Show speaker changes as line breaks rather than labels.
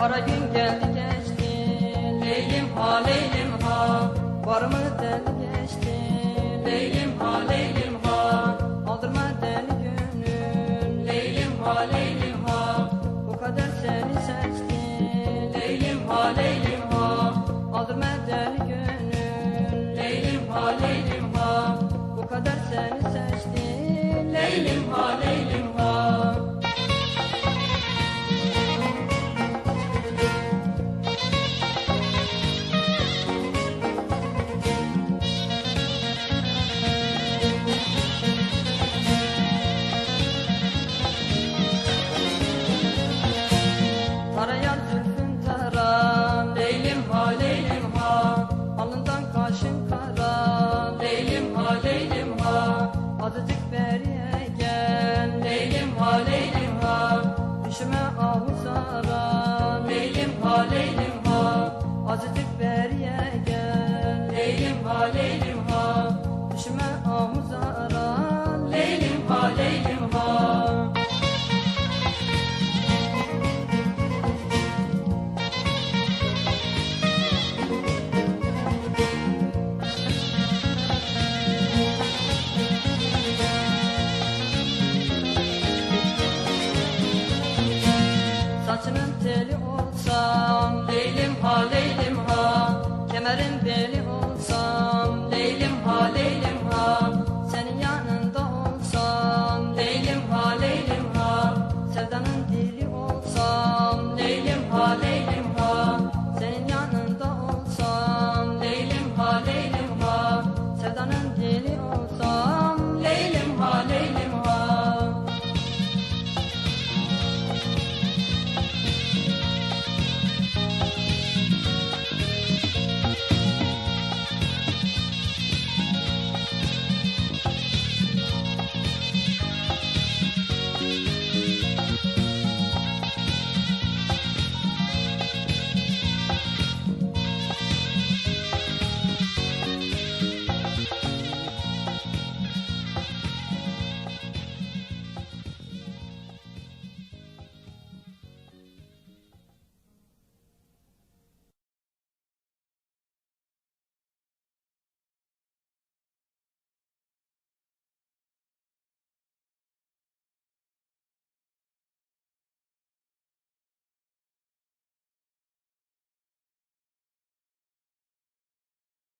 kara gün geldi geçti. Leylim ha
leylim ha. Varımı deli geçti.
Leylim ha leylim ha.
Aldırma deli gönlüm
Leylim ha leylim ha.
Bu kadar seni seçti.
Leylim ha leylim ha.
Aldırma deli gönlüm azıcık beriye gel.
Leylim ha leylim ha.
Düşüme ahu saran Leylim ha
leylim ha. Azıcık beriye gel. Leylim ha leylim Amarentel